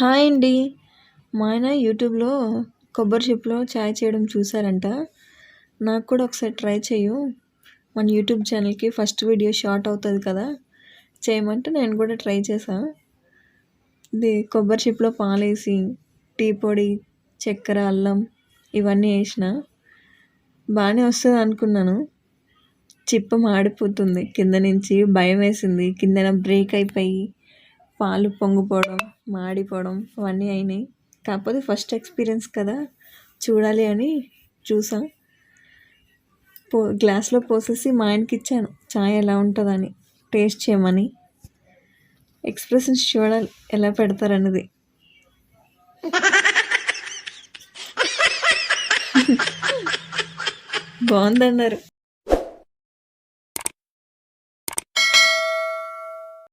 Hi అండి. మా ఆయన యూట్యూబ్లో కొబ్బరి షిప్లో చాయ్ చేయడం చూసారంట నాకు కూడా ఒకసారి ట్రై చేయు మన యూట్యూబ్ ఛానల్కి ఫస్ట్ వీడియో షార్ట్ అవుతుంది కదా చేయమంటే నేను కూడా ట్రై చేశాను ఇది కొబ్బరి షిప్లో పాలు వేసి టీ పొడి చక్కెర అల్లం ఇవన్నీ వేసిన బాగానే వస్తుంది అనుకున్నాను. చిప్ప మాడిపోతుంది. కింద నుంచి భయం వేసింది. కిందన బ్రేక్ అయిపోయి పాలు పొంగిపోవడం మాడిపోవడం అవన్నీ అయినాయి. కాకపోతే ఫస్ట్ ఎక్స్పీరియన్స్ కదా చూడాలి అని చూసా. పో గ్లాస్లో పోసేసి మా ఆయనకి ఇచ్చాను. చాయ్ ఎలా ఉంటుందని టేస్ట్ చేయమని. ఎక్స్ప్రెషన్స్ చూడాలి ఎలా పెడతారన్నది. బాగుందన్నారు.